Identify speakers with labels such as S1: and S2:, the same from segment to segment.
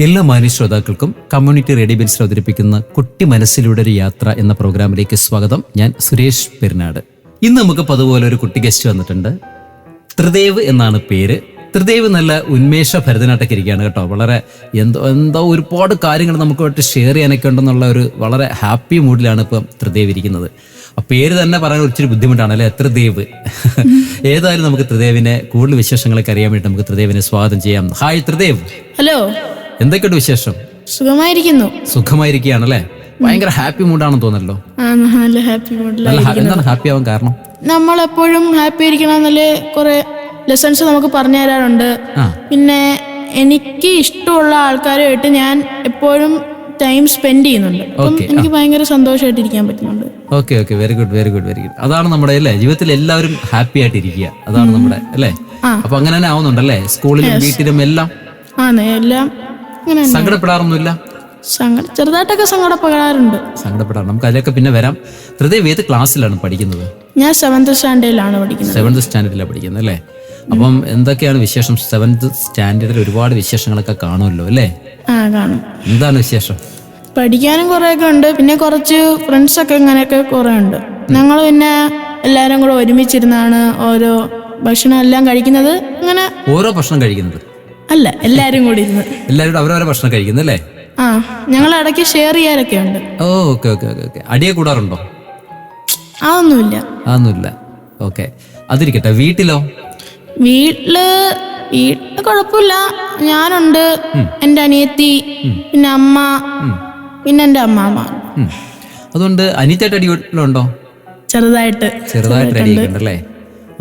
S1: എല്ലാ മാന്യ ശ്രോതാക്കൾക്കും കമ്മ്യൂണിറ്റി റേഡിയോ ബെൻസിൽ അവതരിപ്പിക്കുന്ന കുട്ടി മനസ്സിലൂടെ ഒരു യാത്ര എന്ന പ്രോഗ്രാമിലേക്ക് സ്വാഗതം. ഞാൻ സുരേഷ് പെരുന്നാട്. ഇന്ന് നമുക്ക് പതുപോലെ ഒരു കുട്ടി ഗസ്റ്റ് വന്നിട്ടുണ്ട്. ത്രിദേവ് എന്നാണ് പേര്. ത്രിദേവ് നല്ല ഉന്മേഷ ഭരതനാട്ടൊക്കെ ഇരിക്കുകയാണ് കേട്ടോ. വളരെ എന്തോ എന്തോ ഒരുപാട് കാര്യങ്ങൾ നമുക്കുമായിട്ട് ഷെയർ ചെയ്യാനൊക്കെ ഉണ്ടെന്നുള്ള ഒരു വളരെ ഹാപ്പി മൂഡിലാണ് ഇപ്പം ത്രിദേവ് ഇരിക്കുന്നത്. അപ്പം പേര് തന്നെ പറയാൻ ഒരിച്ചിരി ബുദ്ധിമുട്ടാണ് അല്ലേ? ത്രിദേവ്. ഏതായാലും നമുക്ക് ത്രിദേവിനെ കൂടുതൽ വിശേഷങ്ങളൊക്കെ അറിയാൻ വേണ്ടി നമുക്ക് ത്രിദേവിനെ സ്വാഗതം ചെയ്യാം. ഹായ് ത്രിദേവ്.
S2: ഹലോ
S1: എന്തൊക്കെയുണ്ട് വിശേഷം?
S2: സുഖമായിരിക്കുന്നു.
S1: സുഖമായിരിക്കുകയാണല്ലേ? ഭയങ്കര ഹാപ്പി മൂഡാണെന്ന് തോന്നല്ലോ.
S2: നല്ല ഹാപ്പി
S1: എന്താണ് ഹാപ്പി ആവാൻ കാരണം?
S2: നമ്മൾ എപ്പോഴും ഹാപ്പി ആയിരിക്കണമെന്നല്ലേ കുറെ ലെസൺസ് നമുക്ക് പറഞ്ഞു തരാറുണ്ട്. പിന്നെ എനിക്ക് ഇഷ്ടമുള്ള ആൾക്കാരുമായിട്ട് ഞാൻ എപ്പോഴും ടൈം സ്പെൻഡ് ചെയ്യുന്നുണ്ട്. അപ്പം എനിക്ക് ഭയങ്കര സന്തോഷമായിട്ട് ഇരിക്കാൻ പറ്റുന്നുണ്ട്.
S1: Okay okay very good very good very good അതാണ് നമ്മുടെ അല്ലേ? ജീവിതത്തിൽ എല്ലാവരും ഹാപ്പി ആയിട്ട് ഇരിക്കുക. അതാണ് നമ്മുടെ അല്ലേ. അപ്പൊ അങ്ങനെ തന്നെ ആവുന്നുണ്ടല്ലേ? സ്കൂളിലും വീട്ടിലും എല്ലാം?
S2: ആണ് എല്ലാം.
S1: സങ്കടപ്പെടാറൊന്നുമില്ല?
S2: സങ്കട ചെറുതായിട്ടൊക്കെ സങ്കടപ്പെടാറുണ്ട്.
S1: സങ്കടപ്പെടാറ് നമുക്ക് അതിലൊക്കെ പിന്നെ വരാം. ഹൃദയം ഏത് ക്ലാസ്സിലാണ് പഠിക്കുന്നത്?
S2: ഞാൻ സെവൻത് സ്റ്റാൻഡേർഡിലാണ് പഠിക്കുന്നത്.
S1: സെവൻത് സ്റ്റാൻഡേർഡിലാണ് പഠിക്കുന്നത് അല്ലേ? അപ്പം എന്തൊക്കെയാണ് വിശേഷം? സെവൻത് സ്റ്റാൻഡേർഡിൽ ഒരുപാട് വിശേഷങ്ങളൊക്കെ കാണുമല്ലോ അല്ലേ?
S2: ആ കാണും.
S1: എന്താണ് വിശേഷം?
S2: പഠിക്കാനും കുറേയൊക്കെ ഉണ്ട്. പിന്നെ കുറച്ച് ഫ്രണ്ട്സൊക്കെ ഇങ്ങനെയൊക്കെ കുറേ ഉണ്ട്. ഞങ്ങൾ പിന്നെ എല്ലാവരും കൂടെ ഒരുമിച്ചിരുന്നാണ് ഓരോ ഭക്ഷണം എല്ലാം കഴിക്കുന്നത്. അങ്ങനെ
S1: ഓരോ ഭക്ഷണം കഴിക്കുന്നത്?
S2: അല്ല എല്ലാരും കൂടി ഇരുന്ന്.
S1: എല്ലാവരും അവരവരെ ഭക്ഷണം കഴിക്കുന്നല്ലേ? അല്ലേ
S2: ആ ഞങ്ങൾ ഇടയ്ക്ക് ഷെയർ ചെയ്യാനൊക്കെ ഉണ്ട്.
S1: ഓ ഓക്കെ ഓക്കെ ഓക്കെ ഓക്കെ. അടിയെ കൂടാറുണ്ടോ?
S2: അതൊന്നുമില്ല.
S1: അതൊന്നുമില്ല. ഓക്കെ. അതിരിക്കട്ടെ വീട്ടിലോ?
S2: വീട്ടിൽ വീട്ടിൽ കുഴപ്പമില്ല. ഞാനുണ്ട് എന്റെ അനിയത്തി പിന്നെ അമ്മ പിന്നെ എന്റെ അമ്മാമ്മ.
S1: ഉം. അതുകൊണ്ട് അനിയത്തായിട്ട് അടി വീട്ടിലുണ്ടോ
S2: ചെറുതായിട്ട്.
S1: ചെറുതായിട്ട് അടിയൊക്കെയുണ്ടല്ലേ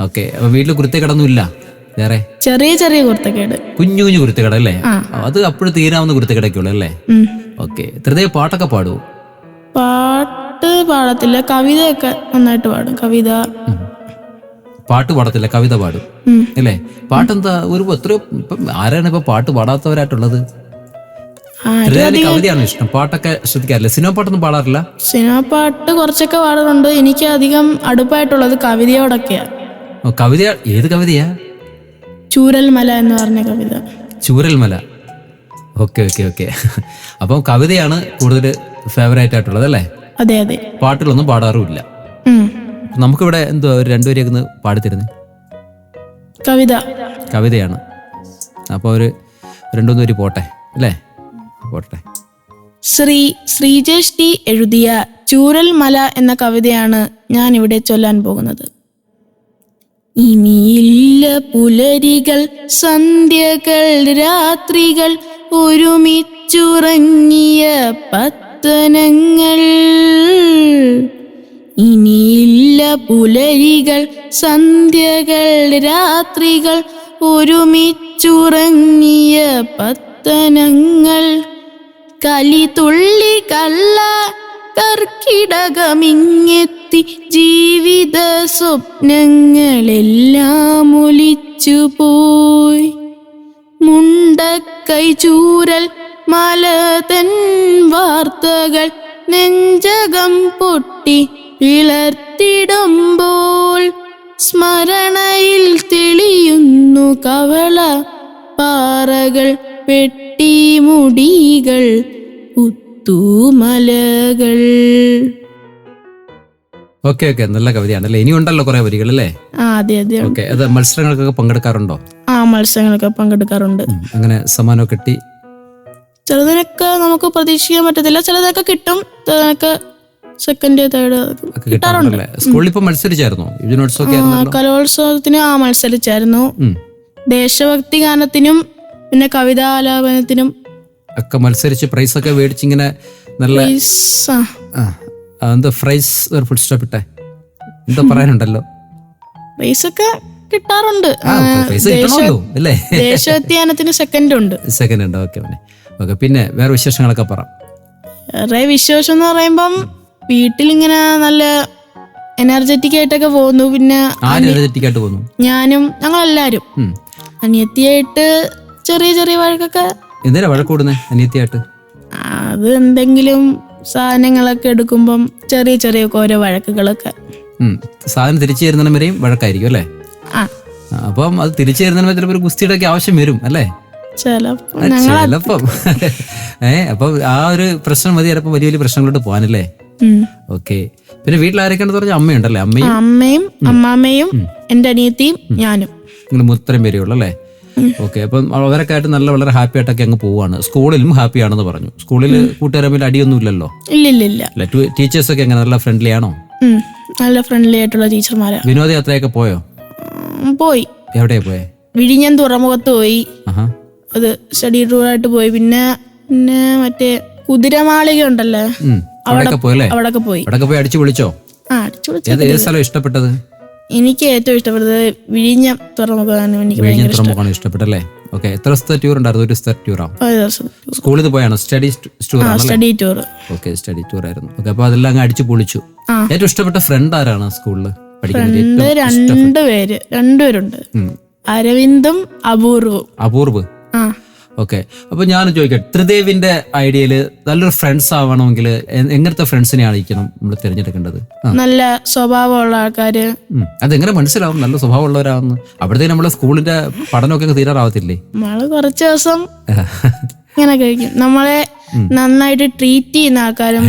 S1: ഓക്കെ. അപ്പൊ വീട്ടിൽ കുരുത്തക്കടൊന്നുമില്ല? വേറെ?
S2: ചെറിയ ചെറിയ കുർത്തക്കേട്
S1: കുഞ്ഞു കുഞ്ഞു കുരുത്തക്കേട് അല്ലേ? അത് അപ്പോഴും തീരാവുന്ന കുരുത്തക്കേടൊക്കെ ഉള്ളു അല്ലേ. ഓക്കെ. ഹൃദയ പാട്ടൊക്കെ പാടുവോ?
S2: പാട്ട് പാടത്തില്ല. കവിതയൊക്കെ നന്നായിട്ട് പാടും. കവിത.
S1: പാട്ട് പാടത്തില്ല. കവിത പാടും. അല്ലേ? പാട്ടെന്താ? ഒരു എത്രയോ ആരാണ് ഇപ്പൊ പാട്ട് പാടാത്തവരായിട്ടുള്ളത്? കവിതയാണ് ഇഷ്ടം. പാട്ടൊക്കെ ശ്രദ്ധിക്കാറില്ല? സിനിമ പാട്ടൊന്നും പാടാറില്ല?
S2: സിനിമ പാട്ട് കുറച്ചൊക്കെ പാടാറുണ്ട് എനിക്ക് അധികം അടുപ്പായിട്ടുള്ളത് കവിതയോടൊക്കെയാ.
S1: കവിത ഏത് കവിതയാ?
S2: ചൂരൽ മല എന്ന് പറഞ്ഞ കവിത.
S1: ചൂരൽമല. Okay okay okay. അപ്പം കവിതയാണ് കൂടുതൽ ഫേവറേറ്റ് ആയിട്ടുള്ളത് അല്ലേ?
S2: അതെ അതെ.
S1: പാട്ടുകളൊന്നും പാടാറുമില്ല. നമുക്കിവിടെ എന്തോ രണ്ടുപേരെയൊക്കെ പാടിത്തരുന്നേ?
S2: കവിത.
S1: കവിതയാണ്. അപ്പോൾ ഒരു രണ്ടുമൂന്ന് പേര് പോട്ടെ അല്ലേ? പോട്ടെ.
S2: ശ്രീ ശ്രീജേഷ് ടി എഴുതിയ ചൂരൽ മല എന്ന കവിതയാണ് ഞാൻ ഇവിടെ ചൊല്ലാൻ പോകുന്നത്. ഇനിയില്ല പുലരികൾ സന്ധ്യകൾ രാത്രികൾ ഒരുമിച്ചുറങ്ങിയ പത്തനങ്ങൾ. ഇനിയില്ല പുലരികൾ സന്ധ്യകൾ രാത്രികൾ ഒരുമിച്ചുറങ്ങിയ പത്തനങ്ങൾ. കലിതുള്ളി കള്ള കർക്കിടകമിങ്ങെത്തി ജീവിത സ്വപ്നങ്ങളെല്ലാം ഒലിച്ചു പോയി മുണ്ടക്കൈ ചൂരൽ മലതൻ വാർത്തകൾ നെഞ്ചകം പൊട്ടി പിളർത്തിടുമ്പോൾ സ്മരണയിൽ തെളിയുന്നു കവള പാറകൾ പെട്ടിമുടികൾ പുത്തൂമലകൾ
S1: ഓക്കെ ഓക്കെ. നല്ല കവിതയാണല്ലേ ഇനിയുണ്ടല്ലോ കുറെ വരികൾ അല്ലേ?
S2: ആ അതെ അതെ.
S1: ഓക്കെ. അത് മത്സരങ്ങൾക്കൊക്കെ പങ്കെടുക്കാറുണ്ടോ?
S2: ആ മത്സരങ്ങളൊക്കെ പങ്കെടുക്കാറുണ്ട്.
S1: അങ്ങനെ സമ്മാനമൊക്കെ കിട്ടി.
S2: ചിലതിനൊക്കെ നമുക്ക് പ്രതീക്ഷിക്കാൻ പറ്റത്തില്ല. ചിലതൊക്കെ കിട്ടും. ചിലതൊക്കെ സെക്കൻഡ് തേർഡ്
S1: കിട്ടാറുണ്ട്. സ്കൂളിൽ ഇപ്പൊ മത്സരിച്ചായിരുന്നു?
S2: കലോത്സവത്തിന് ആ മത്സരിച്ചായിരുന്നു. ദേശഭക്തി ഗാനത്തിനും പിന്നെ കവിതാലാപനത്തിനും
S1: ഒക്കെ മത്സരിച്ച് പ്രൈസ് ഒക്കെ മേടിച്ചിങ്ങനെ നല്ല എന്താ ഫ്രൈസ് ഒരു ഫുൾ സ്റ്റോപ്പ് ഇട്ടേ? എന്താ പറയാനുണ്ടല്ലോ?
S2: പ്രൈസ് ഒക്കെ കിട്ടാറുണ്ട്. ദേശഭക്തി സെക്കൻഡ് ഉണ്ട്.
S1: സെക്കൻഡ് ഉണ്ട് ഓക്കെ പിന്നെ ഓക്കെ പിന്നെ വേറെ വിശേഷങ്ങളൊക്കെ പറ.
S2: വേറെ വിശേഷം എന്ന് പറയുമ്പം വീട്ടിലിങ്ങനെ നല്ല എനർജറ്റിക് ആയിട്ടൊക്കെ പോകുന്നു. പിന്നെ
S1: എനർജറ്റിക് ആയിട്ട് പോകുന്നു?
S2: ഞാനും ഞങ്ങളെല്ലാരും. അനിയത്തിയായിട്ട് ചെറിയ ചെറിയ വഴക്കൊക്കെ
S1: എന്തിനാ വഴക്കൂടുന്നേ അനിയത്തിയായിട്ട്?
S2: അത് എന്തെങ്കിലും സാധനങ്ങളൊക്കെ എടുക്കുമ്പം ചെറിയ ചെറിയ ഓരോ വഴക്കുകളൊക്കെ.
S1: സാധനം തിരിച്ചു തരുന്നതിനും വരെയും വഴക്കായിരിക്കും അല്ലേ? അപ്പം അത് തിരിച്ചു തരുന്നതിന് ചിലപ്പോൾ ഒരു ഗുസ്തിയുടെ ഒക്കെ ആവശ്യം വരും അല്ലേ?
S2: ചിലപ്പോ ഞങ്ങൾ
S1: ചിലപ്പം. ഏ അപ്പൊ ആ ഒരു പ്രശ്നം മതി. ചിലപ്പോൾ വലിയ വലിയ പ്രശ്നങ്ങളോട്ട് പോകാനല്ലേ. ഓക്കെ. പിന്നെ വീട്ടിൽ ആരൊക്കെയാണെന്ന് പറഞ്ഞ അമ്മയുണ്ടല്ലേ? അമ്മയും?
S2: അമ്മയും അമ്മാമ്മയും എന്റെ അനിയത്തിയും ഞാനും.
S1: നിങ്ങൾ ഇത്രയും പേരേ ഉള്ളൂ അല്ലേ? ഓക്കെ അപ്പം അവരൊക്കെ ആയിട്ട് നല്ല വളരെ ഹാപ്പി ആയിട്ടൊക്കെ അങ്ങ് പോവാണ്. സ്കൂളിലും ഹാപ്പി ആണെന്ന് പറഞ്ഞു. സ്കൂളിൽ കൂട്ടുകാരെ തമ്മിൽ അടിയൊന്നും ഇല്ലല്ലോ
S2: ഇല്ല
S1: ടീച്ചേഴ്സ് ഒക്കെ എങ്ങനെ? നല്ല ഫ്രണ്ട്ലി ആണോ?
S2: നല്ല ഫ്രണ്ട്ലി ആയിട്ടുള്ള ടീച്ചർമാരാ.
S1: വിനോദയാത്രയൊക്കെ പോയോ?
S2: പോയി.
S1: എവിടെ പോയെ?
S2: വിഴിഞ്ഞം തുറമുഖത്ത് പോയി. അത് സ്റ്റഡി ടൂറായിട്ട് പോയി. പിന്നെ പിന്നെ മറ്റേ കുതിരമാളിക ഉണ്ടല്ലേ. അവിടെ പോയി.
S1: അടിച്ചു വിളിച്ചോ ഏത് സ്ഥലം ഇഷ്ടപ്പെട്ടത്?
S2: എനിക്ക് ഏറ്റവും ഇഷ്ടപ്പെട്ടത് വിഴിഞ്ഞം തുറമുഖമാണ് എനിക്ക്
S1: വിഴിഞ്ഞം തുറമുഖമാണ് ഇഷ്ടപ്പെട്ടല്ലേ ഓക്കെ എത്ര ദിവസത്തെ ടൂർ ഉണ്ടായിരുന്നു? ഒരു ദിവസത്തെ ടൂർ
S2: ഒരു
S1: സ്കൂളിൽ നിന്ന് പോയാണോ study tour
S2: study tour
S1: okay study tour ആയിരുന്നു. ഓക്കെ അപ്പൊ അതെല്ലാം അങ്ങ് അടിച്ചു പൊളിച്ചു. ഏറ്റവും ഇഷ്ടപ്പെട്ട ഫ്രണ്ട് ആരാണ് സ്കൂളിൽ പഠിക്കുന്നത്
S2: രണ്ട് രണ്ട് പേര് രണ്ടുപേരുണ്ട്. അരവിന്ദും അപൂർവും.
S1: അപൂർവ്.
S2: ആ.
S1: ഓക്കെ അപ്പൊ ഞാൻ ചോദിക്കട്ടെ. ത്രിദേവിന്റെ ഐഡിയയിൽ നല്ലൊരു ഫ്രണ്ട്സ് ആവണമെങ്കിൽ എങ്ങനത്തെ ഫ്രണ്ട്സിനെ ആയിരിക്കണം നമ്മൾ തിരഞ്ഞെടുക്കേണ്ടത്?
S2: നല്ല സ്വഭാവമുള്ള ആൾക്കാര്.
S1: അതെങ്ങനെ മനസ്സിലാവും? നല്ല സ്വഭാവമുള്ളവരാവുന്നു അവിടത്തെ നമ്മളെ സ്കൂളിന്റെ പഠനമൊക്കെ തീരാറാവത്തില്ലേ?
S2: നമ്മൾ കുറച്ച് ദിവസം ഇങ്ങനെ കഴിക്കും. നമ്മളെ നന്നായിട്ട് ട്രീറ്റ് ചെയ്യുന്ന ആൾക്കാരും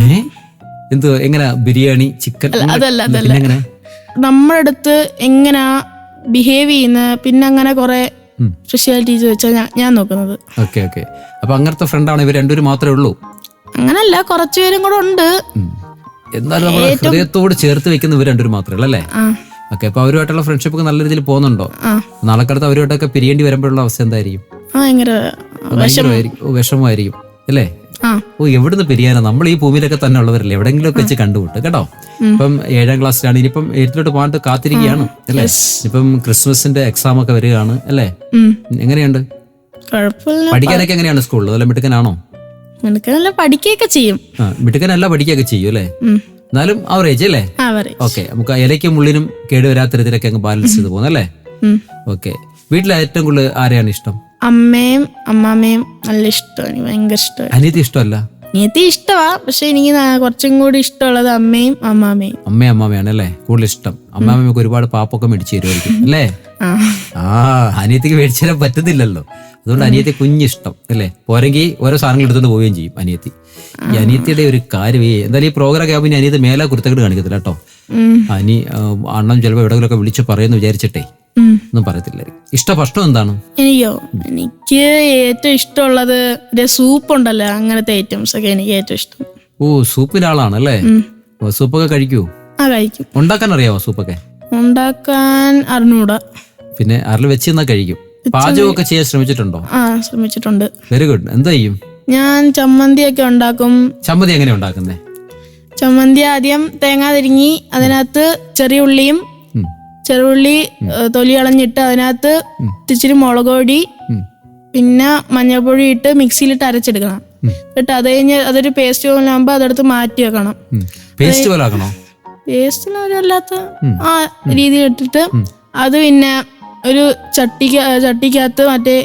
S1: എന്തോ എങ്ങനെ? ബിരിയാണി ചിക്കൻ
S2: അതല്ല അതല്ല. നമ്മുടെ അടുത്ത് എങ്ങനാ ബിഹേവ് ചെയ്യുന്ന പിന്നെ അങ്ങനെ കുറെ സ്പെഷ്യാലിറ്റീസ് വെച്ചാൽ ഞാൻ ഞാൻ നോക്കുന്നത്.
S1: Okay okay. അപ്പൊ അങ്ങനത്തെ ഫ്രണ്ടാണ് ഇവർ രണ്ടുപേരും മാത്രമേ ഉള്ളൂ?
S2: അങ്ങനല്ല കുറച്ചു പേരും കൂടെ ഉണ്ട്.
S1: എന്നാലും നമ്മൾ ഹൃദയത്തോട് ചേർത്ത് വെക്കുന്ന ഇവർ രണ്ടുപേരും മാത്രമേ ഉള്ളൂ അല്ലേ? ഓക്കെ അപ്പൊ അവരുമായിട്ടുള്ള ഫ്രണ്ട്ഷിപ്പ് ഒക്കെ നല്ല രീതിയിൽ പോകുന്നുണ്ടോ? നാളെക്കടുത്ത് അവരുമായിട്ടൊക്കെ പിരിയേണ്ടി വരുമ്പോഴുള്ള അവസ്ഥ എന്തായിരിക്കും?
S2: ഭയങ്കര
S1: വിഷമമായിരിക്കും അല്ലേ? ഓ എവിടുന്ന് പിരിയാനോ നമ്മൾ ഈ ഭൂമിയിലൊക്കെ തന്നെ ഉള്ളവരല്ലേ? എവിടെങ്കിലും ഒക്കെ വെച്ച് കണ്ടുമുട്ട് കേട്ടോ? ഇപ്പം ഏഴാം ക്ലാസ്സിലാണ്. ഇനിയിപ്പം എഴുത്തിലോട്ട് പോകാണ്ട് കാത്തിരിക്കുകയാണ് അല്ലേ? ഇപ്പം ക്രിസ്മസിന്റെ എക്സാം ഒക്കെ വരികയാണ് അല്ലേ. എങ്ങനെയുണ്ട്? പഠിക്കാനൊക്കെ എങ്ങനെയാണ് സ്കൂളിൽ? അല്ല മിടുക്കനാണോ?
S2: നിനക്ക് പഠിക്കുകയൊക്കെ ചെയ്യും.
S1: മിടുക്കനല്ല പഠിക്കുകയൊക്കെ ചെയ്യും അല്ലേ. എന്നാലും അവറേജ് അല്ലേ? ഓക്കെ നമുക്ക് ഇലയ്ക്കും ഉള്ളിനും കേടുവരാത്ത രീതിയിലൊക്കെ അങ്ങ് ബാലൻസ് ചെയ്ത്
S2: പോകുന്നല്ലേ.
S1: ഓക്കെ. വീട്ടിൽ ഏറ്റവും കൂടുതൽ ആരെയാണ് ഇഷ്ടം?
S2: അമ്മയും അമ്മാമ്മയും നല്ല ഇഷ്ടമാണ്. എനിക്ക് ഭയങ്കര ഇഷ്ടമാണ്.
S1: അനിയത്തി ഇഷ്ടമല്ല?
S2: അനിയത്തി ഇഷ്ടമാ പക്ഷെ എനിക്ക് ന- കുറച്ചും കൂടി ഇഷ്ടമുള്ളത് അമ്മയും അമ്മാമ്മയും
S1: അമ്മയും അമ്മാമയാണ് അല്ലേ? കൂടുതൽ ഇഷ്ടം. അമ്മാമ്മയ്ക്ക് ഒരുപാട് പാപ്പൊക്കെ മേടിച്ചു തരുമായിരിക്കും. അല്ലേ?
S2: ആ.
S1: ആ അനിയത്തിക്ക് മേടിച്ചു തരാൻ പറ്റുന്നില്ലല്ലോ അതുകൊണ്ട് അനിയത്തി കുഞ്ഞിഷ്ടം അല്ലേ? പോരെങ്കിൽ ഓരോ സാധനങ്ങൾ എടുത്തുകൊണ്ട് പോവുകയും ചെയ്യും അനിയത്തി. ഈ അനിയത്തിയുടെ ഒരു കാര്യം എന്തായാലും ഈ പ്രോഗ്രാം ഒക്കെ ആകുമ്പോൾ ഇനി അനിയത്തി മേലെ കുരുത്തക്കെട്ട് കാണിക്കത്തില്ല കേട്ടോ.
S2: ഉം.
S1: അനി ആ, അണ്ണൻ ചിലപ്പോൾ എവിടെയെങ്കിലുമൊക്കെ വിളിച്ച് പറയുമെന്ന് വിചാരിച്ചിട്ടേ. ഒന്നും പറയത്തില്ലായിരിക്കും ഇഷ്ട ഭക്ഷണം എന്താണ്?
S2: എനിക്കോ? എനിക്ക് ഏറ്റവും ഇഷ്ടമുള്ളത് സൂപ്പ് ഉണ്ടല്ലോ അങ്ങനത്തെ ഐറ്റംസ് ഒക്കെ എനിക്ക് ഏറ്റവും ഇഷ്ടം.
S1: ഓ സൂപ്പിന്റെ ആളാണ് അല്ലേ ഓ, സൂപ്പൊക്കെ കഴിക്കൂ?
S2: ആ കഴിക്കും.
S1: ഉണ്ടാക്കാൻ അറിയാവോ സൂപ്പൊക്കെ?
S2: ഉണ്ടാക്കാൻ അറിഞ്ഞൂടാ.
S1: പിന്നെ അരൽ വെച്ച് നിന്നാ കഴിക്കും. പാചകമൊക്കെ ചെയ്യാൻ ശ്രമിച്ചിട്ടുണ്ടോ?
S2: ആ ശ്രമിച്ചിട്ടുണ്ട്.
S1: വെരി ഗുഡ് എന്താ ചെയ്യും?
S2: ഞാൻ ചമ്മന്തി ഒക്കെ ഉണ്ടാക്കും.
S1: ചമ്മന്തി എങ്ങനെയാ ഉണ്ടാക്കുന്നേ?
S2: ചമ്മന്തി ആദ്യം തേങ്ങ തിരിങ്ങി അതിനകത്ത് ചെറിയ ഉള്ളിയും. ചെറുള്ളി തൊലി കളഞ്ഞിട്ട് അതിനകത്ത് ഇച്ചിരി മുളക് പൊടി പിന്നെ മഞ്ഞൾപ്പൊടി ഇട്ട് മിക്സിയിലിട്ട് അരച്ചെടുക്കണം. എന്നിട്ട് അത് കഴിഞ്ഞ് അതൊരു പേസ്റ്റ് പോലെ ആകുമ്പോൾ അതെടുത്ത് മാറ്റി വെക്കണം.
S1: പേസ്റ്റ് പോലെ ആക്കണോ?
S2: പേസ്റ്റിന് ആ രീതിയിൽ ഇട്ടിട്ട് അത് പിന്നെ ഒരു ചട്ടിക്ക് ചട്ടിക്കകത്ത് മറ്റേ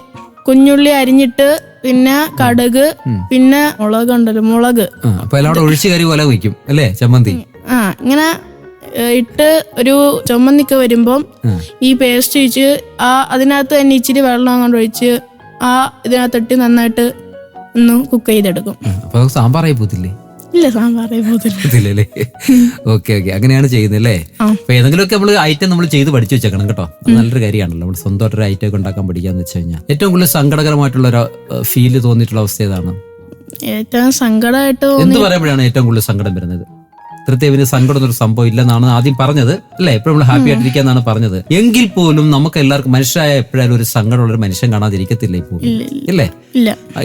S2: കുഞ്ഞുള്ളി അരിഞ്ഞിട്ട് പിന്നെ കടുക് പിന്നെ മുളക്. ഉണ്ടല്ലോ മുളക്
S1: കറി പോലെ വയ്ക്കും അല്ലേ? ചമ്മന്തി.
S2: ആ ഇങ്ങനെ ഇട്ട് ഒരു ചുമന്നിക്ക വരുമ്പം ഈ പേസ്റ്റ് ഒഴിച്ച് ആ അതിനകത്ത് തന്നെ ഇച്ചിരി വെള്ളം അങ്ങോട്ട് ഒഴിച്ച് ആ ഇതിനകത്തിട്ട് നന്നായിട്ട് ഒന്ന് കുക്ക് ചെയ്തെടുക്കും.
S1: അപ്പൊ സാമ്പാറായി പോത്തില്ലേ
S2: ഇല്ല സാമ്പാറേ പോകത്തില്ല.
S1: പോത്തില്ലല്ലേ ഓക്കെ ഓക്കെ. അങ്ങനെയാണ്
S2: ആ.
S1: അപ്പൊ ഏതെങ്കിലുമൊക്കെ നമ്മൾ ഐറ്റം നമ്മൾ ചെയ്ത് പഠിച്ചു വെച്ചേക്കണം കേട്ടോ. നല്ലൊരു കാര്യമാണല്ലോ. നമ്മൾ സ്വന്തമായിട്ട് ഒരു ഐറ്റം ഒക്കെ ഉണ്ടാക്കാൻ പഠിക്കാന്ന് വെച്ച് കഴിഞ്ഞാൽ ഏറ്റവും കൂടുതൽ സങ്കടകരമായിട്ടുള്ള ഒരു ഫീൽ തോന്നിയിട്ടുള്ള അവസ്ഥ ഏതാണ്?
S2: ഏറ്റവും സങ്കടമായിട്ട്
S1: എന്ത് പറയുമ്പോഴാണ് ഏറ്റവും കൂടുതൽ സങ്കടം വരുന്നത്? തൃത്തേവിന് സങ്കടം ഒരു സംഭവം ഇല്ലെന്നാണ് ആദ്യം പറഞ്ഞത്. അല്ലേ? എപ്പോഴും നമ്മൾ ഹാപ്പി ആയിട്ടിരിക്കാന്നാണ് പറഞ്ഞത്. എങ്കിൽ പോലും നമുക്ക് എല്ലാവർക്കും മനുഷ്യരായ എപ്പോഴായാലും ഒരു സങ്കടമുള്ള ഒരു മനുഷ്യൻ കാണാതിരിക്കത്തില്ല ഇപ്പോൾ.
S2: ഇല്ലേ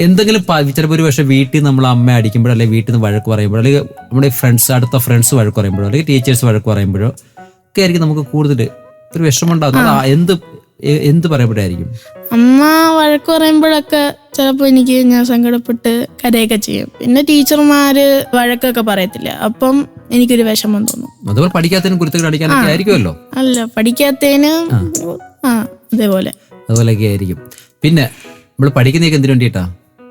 S1: എന്തെങ്കിലും ചിലപ്പോൾ ഒരു പക്ഷേ വീട്ടിൽ നമ്മൾ അമ്മ അടിക്കുമ്പോഴോ അല്ലെങ്കിൽ വീട്ടിൽ നിന്ന് വഴക്ക് പറയുമ്പോഴോ അല്ലെങ്കിൽ നമ്മുടെ ഫ്രണ്ട്സ് അടുത്ത ഫ്രണ്ട്സ് വഴക്ക് പറയുമ്പോഴോ അല്ലെങ്കിൽ ടീച്ചേഴ്സ് വഴക്ക് പറയുമ്പോഴോ ഒക്കെ ആയിരിക്കും നമുക്ക് കൂടുതൽ ഒരു വിഷമം ഉണ്ടാകുന്നത് എന്ത് എന്ത് പറയുമ്പോഴായിരിക്കും?
S2: അമ്മ വഴക്ക് പറയുമ്പോഴൊക്കെ ചിലപ്പോൾ എനിക്ക് ഞാൻ സങ്കടപ്പെട്ട് കരയൊക്കെ ചെയ്യും. പിന്നെ ടീച്ചർമാര് വഴക്കൊക്കെ പറയത്തില്ല. അപ്പം എനിക്കൊരു വിഷമം തോന്നും.
S1: അതുപോലെ പഠിക്കാത്തതിനും കുരുത്തകൾ അടിക്കാനൊക്കെ ആയിരിക്കുമല്ലോ?
S2: അല്ല പഠിക്കാത്തതിന് ആ. അതേപോലെ.
S1: അതുപോലെയൊക്കെ ആയിരിക്കും. പിന്നെ നമ്മൾ പഠിക്കുന്നതൊക്കെ എന്തിനു വേണ്ടിയിട്ടാ?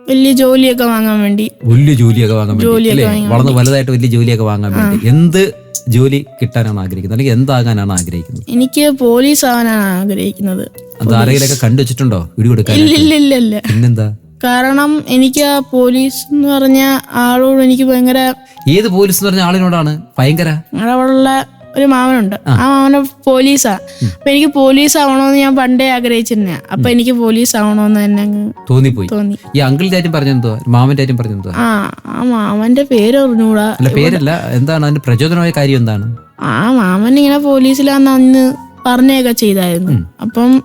S2: വലിയ ജോലിയൊക്കെ വാങ്ങാൻ വേണ്ടി.
S1: വലിയ ജോലിയൊക്കെ വാങ്ങാൻ വേണ്ടി അല്ലേ? വളർന്ന് വലുതായിട്ട് വലിയ ജോലിയൊക്കെ വാങ്ങാൻ വേണ്ടി. എന്ത് ജോലി കിട്ടാനാണ് ആഗ്രഹിക്കുന്നത്? അല്ലെങ്കിൽ എന്താകാനാണ് ആഗ്രഹിക്കുന്നത്?
S2: എനിക്ക് പോലീസ് ആവാനാണ് ആഗ്രഹിക്കുന്നത്.
S1: അത് ആരെങ്കിലൊക്കെ കണ്ടുവച്ചിട്ടുണ്ടോ? വീട് കൊടുക്കാൻ
S2: ഇല്ല ഇല്ല ഇല്ല
S1: പിന്നെന്താ?
S2: കാരണം എനിക്ക് ആ പോലീസ് എന്ന് പറഞ്ഞ ആളോട് എനിക്ക് ഭയങ്കര
S1: ഏത് പോലീസ് എന്ന് പറഞ്ഞ ആളിനോടാണ്? ഭയങ്കര?
S2: ഞങ്ങളുടെ അവിടെയുള്ള ഒരു മാമനുണ്ട്. ആ. മാമനെ പോലീസാ അപ്പൊ എനിക്ക് പോലീസ് ആവണോന്ന് ഞാൻ പണ്ടേ ആഗ്രഹിച്ചിരുന്ന അപ്പൊ എനിക്ക് പോലീസ് ആവണോന്ന് തന്നെ അങ്ങ്
S1: തോന്നിപ്പോയി.
S2: തോന്നി.
S1: ഈ അങ്കിൾ കാര്യം പറഞ്ഞെന്തോ മാമന്റെ ആറ്റും പറഞ്ഞെന്തോ
S2: ആ ആ മാമന്റെ പേര് അറിഞ്ഞൂടാ.
S1: അല്ല പേരല്ല. എന്താണ്? അതിന്റെ പ്രചോദനമായ കാര്യം എന്താണ്?
S2: ആ മാമൻ ഇങ്ങനെ പോലീസിലാന്ന് അന്ന് പറഞ്ഞൊക്കെ ചെയ്തായിരുന്നു. അപ്പം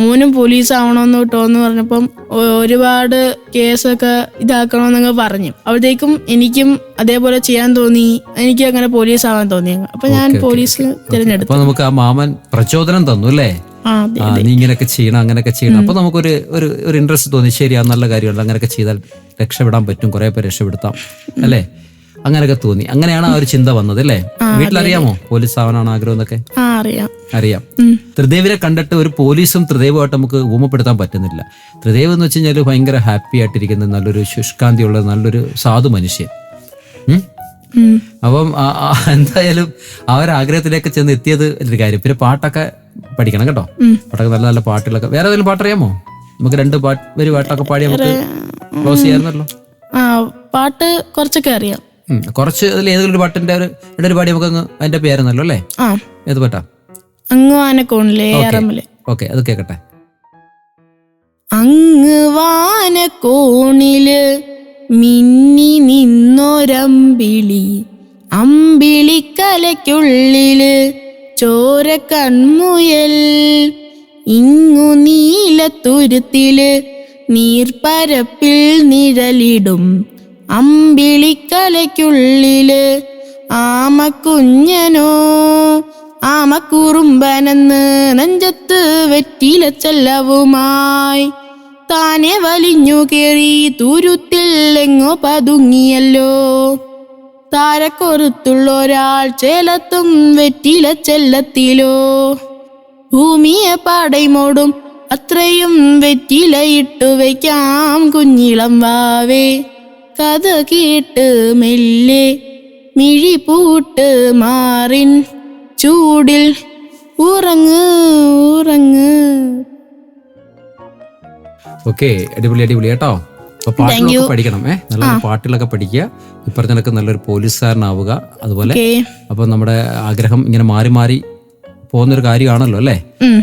S2: മോനും പോലീസ് ആവണമെന്ന് കിട്ടുമെന്ന് പറഞ്ഞപ്പം ഒ- ഒരുപാട് കേസൊക്കെ ഇതാക്കണമെന്നൊക്കെ പറഞ്ഞു. അപ്പോഴത്തേക്കും എനിക്കും അതേപോലെ ചെയ്യാൻ തോന്നി. എനിക്ക് അങ്ങനെ പോലീസ് ആവാൻ തോന്നി. അപ്പൊ ഞാൻ പോലീസ് തിരഞ്ഞെടുത്തു.
S1: നമുക്ക് ആ മാമൻ പ്രചോദനം തന്നു അല്ലേ? നീ ഇങ്ങനെയൊക്കെ ചെയ്യണം അങ്ങനെയൊക്കെ ചെയ്യണം. അപ്പൊ നമുക്കൊരു ഒരു ഒരു ഇൻട്രസ്റ്റ് തോന്നി. ശരിയാ നല്ല കാര്യമുണ്ട്. അങ്ങനെയൊക്കെ ചെയ്താൽ രക്ഷപ്പെടാൻ പറ്റും. കുറെ പേര് രക്ഷപ്പെടുത്താം. അല്ലേ? അങ്ങനെയൊക്കെ തോന്നി. അങ്ങനെയാണ് ആ ഒരു ചിന്ത വന്നത് അല്ലേ? വീട്ടിലറിയാമോ പോലീസ് ആവാനാണ് ആഗ്രഹം എന്നൊക്കെ?
S2: അറിയാം.
S1: അറിയാം. ത്രിദേവിനെ കണ്ടിട്ട് ഒരു പോലീസും ത്രിദേവുമായിട്ട് നമുക്ക് ഊമപ്പെടുത്താൻ പറ്റുന്നില്ല. ത്രിദേവ് എന്ന് വെച്ച് കഴിഞ്ഞാൽ ഭയങ്കര ഹാപ്പി ആയിട്ടിരിക്കുന്ന നല്ലൊരു ശുഷ്കാന്തിയുള്ള നല്ലൊരു സാധു മനുഷ്യൻ. അപ്പം എന്തായാലും ആ ഒരു ആഗ്രഹത്തിലേക്ക് ചെന്ന് എത്തിയത് ഒരു കാര്യം. പിന്നെ പാട്ടൊക്കെ പഠിക്കണം കേട്ടോ. പാട്ടൊക്കെ നല്ല നല്ല പാട്ടുകളൊക്കെ. വേറെ ഏതെങ്കിലും പാട്ടറിയാമോ? നമുക്ക് രണ്ട് പാട്ട് ഒരു പാട്ടൊക്കെ പാടി നമുക്ക് ക്ലോസ് ചെയ്യാറുണ്ടല്ലോ
S2: പാട്ട് കുറച്ചൊക്കെ അറിയാം.
S1: കുറച്ച് അതിൽ ഏതെങ്കിലും ഒരു പാട്ടിന്റെ ഒരു ഒരു പാടി നമുക്ക് അങ്ങ് അതിന്റെ പേരുന്നല്ലോ അല്ലേ?
S2: ആ.
S1: ഏത് പാട്ടാ
S2: അങ്ങ് വാനക്കോണിലെ ഏറമ്മിൽ
S1: ഓക്കെ അത് കേക്കട്ടെ.
S2: അങ്ങ് വാനക്കോണിൽ മിന്നി നിന്നൊരമ്പിളി അമ്പിളിക്കലയ്ക്കുള്ളിൽ ചോര കൺമുയൽ ഇങ്ങു നീലത്തുരുത്തിൽ നീർപ്പരപ്പിൽ നിഴലിടും. അമ്പിളിക്കലയ്ക്കുള്ളിൽ ആമക്കുഞ്ഞനോ ആമക്കുറുമ്പനെന്ന് നെഞ്ചത്ത് വെറ്റില ചെല്ലവുമായി താനെ വലിഞ്ഞു കേറി തുരുത്തിൽ എങ്ങോ പതുങ്ങിയല്ലോ. താരക്കൊരുത്തുള്ളൊരാൾ ചേലത്തും വെറ്റില ചെല്ലത്തിലോ ഭൂമിയെ പാടൈമോടും അത്രയും വെറ്റിലയിട്ടു വയ്ക്കാം കുഞ്ഞിളം വാവേ. കഥ കേട്ട് മെല്ലെ മിഴി പൂട്ട് മാറിൻ. ചൂടിൽ ഉറങ്ങ് ഉറങ്ങ്.
S1: ഓക്കെ അടിപൊളി അടിപൊളി കേട്ടോ. അപ്പൊ പാട്ടുകളൊക്കെ പഠിക്കണം ഏഹ് നല്ല പാട്ടുകളൊക്കെ പഠിക്കുക. ഇപ്പറഞ്ഞൊക്കെ നല്ലൊരു പോലീസുകാരനാവുക. അതുപോലെ അപ്പൊ നമ്മുടെ ആഗ്രഹം ഇങ്ങനെ മാറി മാറി പോകുന്നൊരു കാര്യമാണല്ലോ അല്ലേ?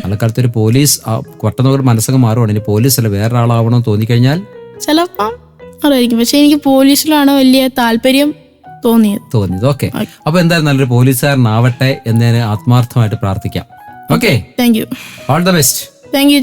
S1: പാലക്കാലത്ത് ഒരു പോലീസ് പെട്ടെന്ന് ഒരു മനസ്സൊക്കെ മാറുവാണ്. ഇനി പോലീസ് അല്ല വേറെ ആളാവണം തോന്നിക്കഴിഞ്ഞാൽ
S2: ചിലപ്പം അറിയായിരിക്കും പക്ഷെ എനിക്ക് പോലീസിലാണ് വലിയ താല്പര്യം തോന്നിയത്.
S1: തോന്നിയത്. ഓക്കെ. അപ്പൊ എന്തായാലും നല്ലൊരു പോലീസുകാരനാവട്ടെ എന്ന് ഞാൻ ആത്മാർത്ഥമായിട്ട് പ്രാർത്ഥിക്കാം. Okay.
S2: Thank you.
S1: All the best
S2: thank you.